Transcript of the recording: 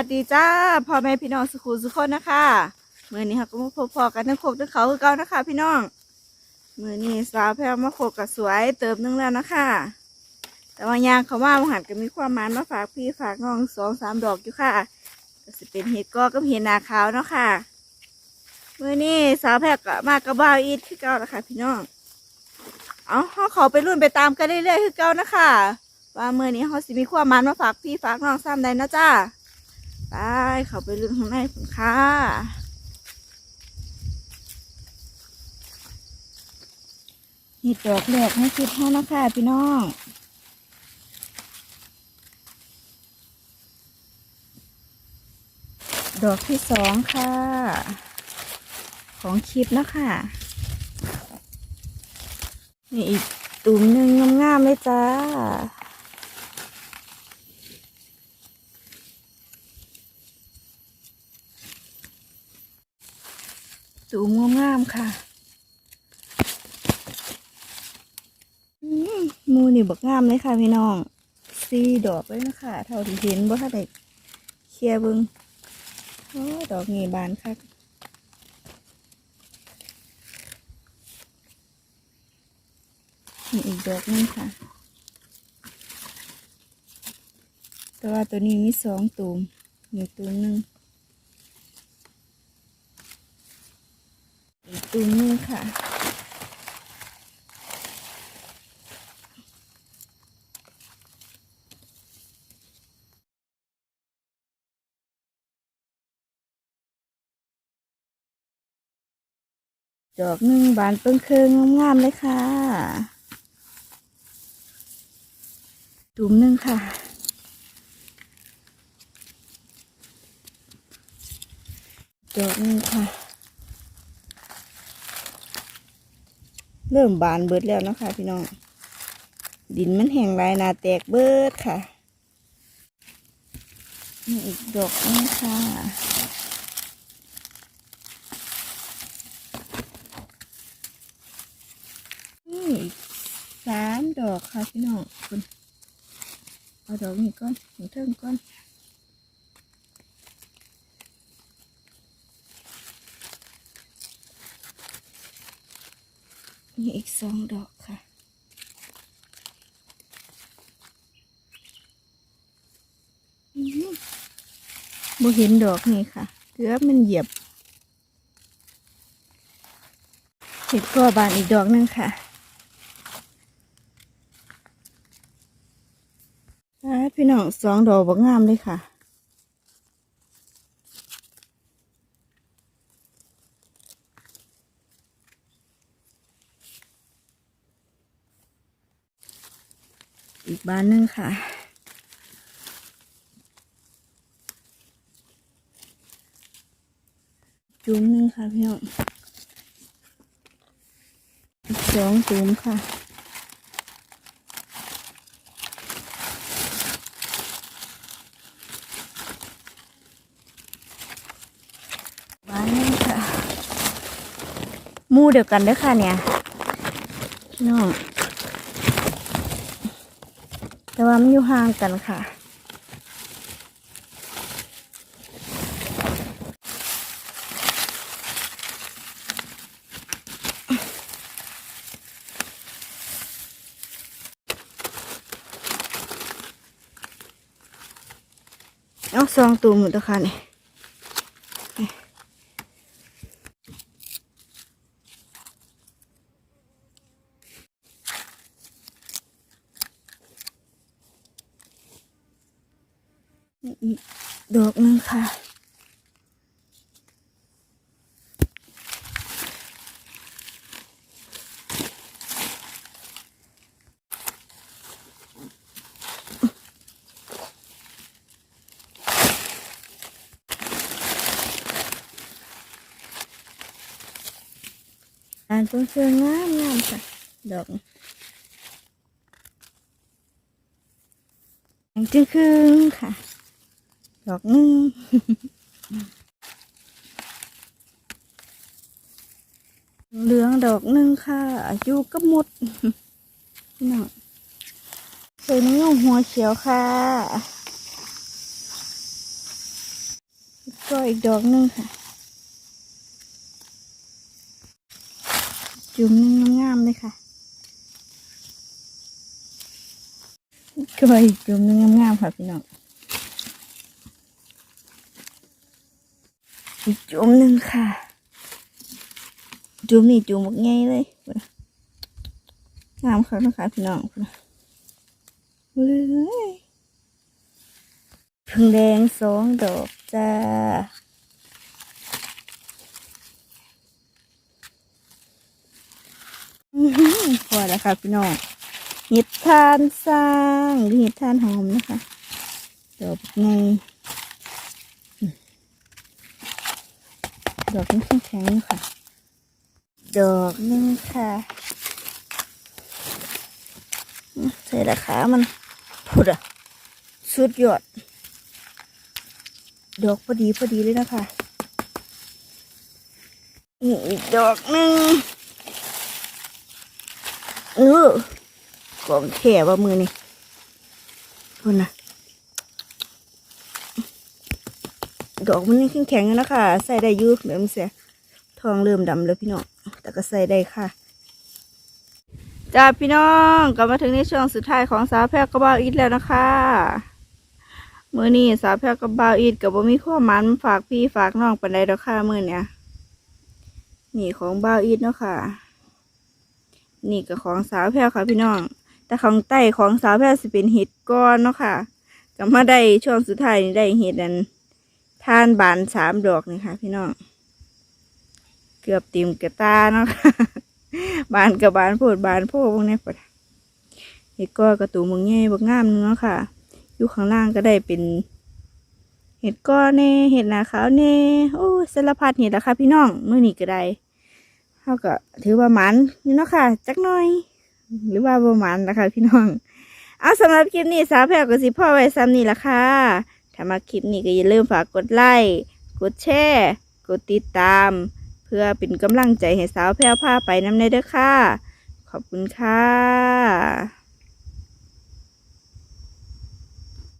วัสดีจ้าพ่อแม่พี่น้องสุขุสุขคนนะคะมือนี้ค่ะก็มาพบพอกันทั้งโคกทั้งเขาคือเก่านะคะ พี่น้องมือนี้สาวแพรมาโคกกับสวยเติมนึงแล้วนะคะ แต่ว่ายางเขาว่าหันก็มีความมานมาฝากพี่ฝากน้องสองสามดอกอยู่ค่ะก็จะเป็นเห็ดก็กับเห็ดนาขาวเนาะค่ะมือนี้สาวแพรก็มากระบ้าวอีทคือเก่านะคะพี่น้องเอาเขาขาไปรุ่นไปตามกันเรื่อยๆคือเก่านะคะว่าเมื่อนี้เขาสิมีความมันมาฝากพี่ฝากน้องซ้ำใดนะจ้า ไปเขาไปลื่นข้างในคุณค่ะนี่ดอกแรกให้คิดให้นะคะพี่น้องดอกที่สองค่ะ ของคลิปนะคะนี่อีกตุ่มหนึ่งงามๆเลยจ้า ตูมงามๆค่ะมหมูนี่บักงามเลยค่ะพี่น้องสี่ดอกเลยนะคะเท่าที่เห็นบ่ถ้าได้เคลียร์บึงโอ้ดอกนี่บานค่ะนี่อีกดอกหนึงค่ะ แต่ว่าตัวนี้มีสองตูมมีตูมหนึ่ง อีกตูมหนึงค่ะ ดอกหนึ่งบานเปิ้งเคืองงามๆเลยค่ะ ตุ่มหนึ่งค่ะดอกหนึ่งค่ะ เริ่มบานเบิดแล้วนะคะพี่น้อง ดินมันแห้งไรนาแตกเบิดค่ะนี่อีกดอกนึงค่ะนี่อีกสามดอกค่ะพี่น้องคุณเอาดอกนี้ก่อนถึงเทิงก่อน นี่อีกสองดอกค่ะอื้อหือบ่เห็นดอกนี่ค่ะ เกือบมันเหยียบ เห็ดกัวบานอีกดอกนึงค่ะอ่าพี่น้องสองดอกบักงามเลยค่ะ อีกบ้านหนึงค่ะ จุ้มหนึงค่ะพี่น้องอีกสองจุ้มค่ะบานหนึงค่ะมู่เดียวกันเด้อค่ะเนี่ยพี่น้อง แต่ว่ามันอยู่ห่างกันค่ะ เอาซองตูมหมดแล้วค่ะนี่ ดอกหนึงค่ะ อ่านต้นเชืองงามงามค่ะ ดอกอันจึงคือค่ะ ดอกหนึงเหลืองดอกหนึงค่ะอยู่กับหมดพี่น้องเป็นเงหัวเขียวค่ะก็อีกดอกหนึงค่ะ จุ่มหนึงงามๆเลยค่ะก็อีกจุ่มหนึงงามๆค่ะพี่น้อง อีก จุ่มหนึ่งค่ะ จุ่มนี่จุ่มบักง่ายเลยนน่ะงามค่ะนะคะพี่น้องพุ่ะเลยพึ่งแดงสองดอกจ้าหือพอแล้วค่ะพี่น้องเห็ดทานสร้างหรือเห็ดทานหอมนะคะดอกไงอืม ดอกนี้แข็งๆค่ะ ดอกหนึงค่ะใส่ราคามันพุดอะสุดยอด ดอกพอดีพอดีเลยนะคะนี่อีกดอกหนึ่งเออกองแถว่ามือนี่คุณนะ ดอกมันยังแข็งๆอยู่นะคะใส่ได้ยุเดี๋ยวมันเสียทองเริ่มดำแล้วพี่น้องแต่ก็ใส่ได้ค่ะจ้าพี่น้องกลับมาถึงในช่วงสุดท้ายของสาวแพรกระบาอีทแล้วนะคะมื่อนี้สาวแพรกระบาอีทกับบ่มีข้อมันฝากพี่ฝากน้องปันใดดอกค่ะมื่อเนี้ยนี่ของบาอีทเนาะค่ะ นี่ก็ของสาวแพรค่ะพี่น้อง แต่ของใต้ของสาวแพรสิเป็นเห็ดก้อนเนาะค่ะก็มาได้ช่วงสุดท้ายนี่ได้เห็ดนั้น ท่านบานสามดอกนี่ค่ะ พี่น้อง เกือบติมกระตาเนาะบานกับบานโพดบานโพดพวกนี้ปะเห็ดก้อนกระตูมึงง่ายบกงามเนาะค่ะ อยู่ข้างล่างก็ได้เป็นเห็ดก้อนแน่เห็ดหนาขาวแน่โอ้ยสารพัดเห็ดละค่ะ พี่น้องมื่อนี้ก็ได้เขาก็ถือว่ามันนี่เนาะค่ะ จักหน่อย หรือว่าประมาณนะคะพี่น้อง เอาสำหรับคลิปนี้สาวแพรวกับสิพ่อไว้ซ้ำนี่ละค่ะ ถ้ามาคลิปนี้ก็อย่าลืมฝากกดไลค์กดแชร์กดติดตาม เพื่อเป็นกำลังใจให้สาวแพรวผ้าไปน้ำในเด้อค่ะ ขอบคุณค่ะ